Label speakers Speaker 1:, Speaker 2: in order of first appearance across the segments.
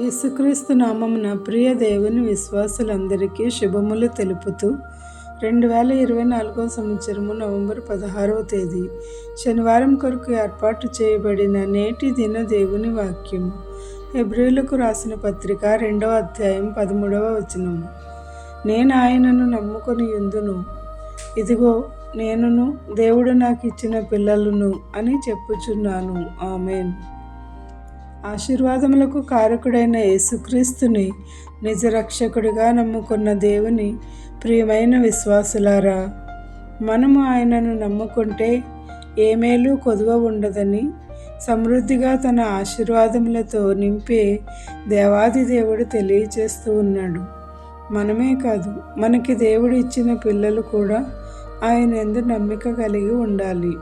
Speaker 1: యేసుక్రీస్తు నామమున ప్రియ దేవుని విశ్వాసులందరికీ శుభములు తెలుపుతూ రెండు వేల ఇరవై నాలుగో సంవత్సరము నవంబర్ పదహారవ తేదీ శనివారం కొరకు ఏర్పాటు చేయబడిన నేటి దిన దేవుని వాక్యము. హెబ్రిలకు రాసిన పత్రిక రెండవ అధ్యాయం పదమూడవ వచనము. నేను ఆయనను నమ్ముకొని ఎందును ఇదిగో నేనును దేవుడు నాకు ఇచ్చిన పిల్లలను అని చెప్పుచున్నాను. ఆమెన్. ఆశీర్వాదములకు కారకుడైన యేసుక్రీస్తుని నిజ రక్షకుడిగా నమ్ముకున్న దేవుని ప్రియమైన విశ్వాసులారా మనము ఆయనను నమ్ముకుంటే ఏ మేలు కొదువ ఉండదని సమృద్ధిగా తన ఆశీర్వాదములతో నింపే దేవాది దేవుడు తెలియచేస్తూ ఉన్నాడు. మనమే కాదు మనకి దేవుడు ఇచ్చిన పిల్లలు కూడా ఆయన ఎందు నమ్మిక కలిగి ఉండాలి.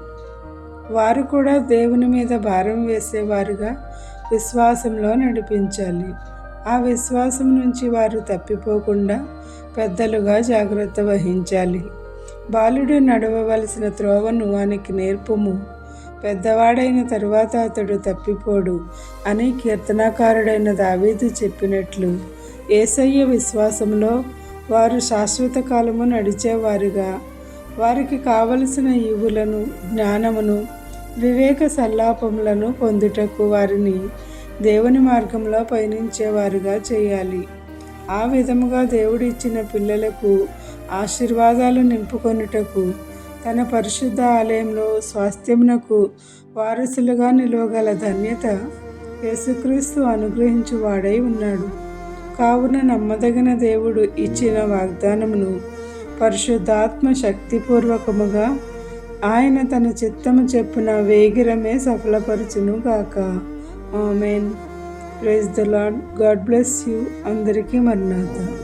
Speaker 1: వారు కూడా దేవుని మీద భారం వేసేవారుగా విశ్వాసంలో నడిపించాలి. ఆ విశ్వాసం నుంచి వారు తప్పిపోకుండా పెద్దలుగా జాగ్రత్త వహించాలి. బాలుడు నడవవలసిన త్రోవను వానికి నేర్పుము. పెద్దవాడైన తరువాత అతడు తప్పిపోడు అని కీర్తనాకారుడైన దావీదు చెప్పినట్లు ఏసయ్య విశ్వాసంలో వారు శాశ్వత కాలము నడిచేవారుగా. వారికి కావలసిన ఈవులను జ్ఞానమును వివేక సల్లాపములను పొందుటకు వారిని దేవుని మార్గంలో పయనించేవారుగా చేయాలి. ఆ విధముగా దేవుడిచ్చిన పిల్లలకు ఆశీర్వాదాలు నింపుకొనుటకు తన పరిశుద్ధ ఆలయంలో స్వాస్థ్యమునకు వారసులుగా నిలవగల ధన్యత యేసుక్రీస్తు అనుగ్రహించువాడై ఉన్నాడు. కావున నమ్మదగిన దేవుడు ఇచ్చిన వాగ్దానమును పరిశుద్ధాత్మ శక్తిపూర్వకముగా ఆయన తన చిత్తము చెప్పున వేగిరమే సఫలపరచును గాక. Amen. Praise the Lord God bless you అందరికీ మర్నాథ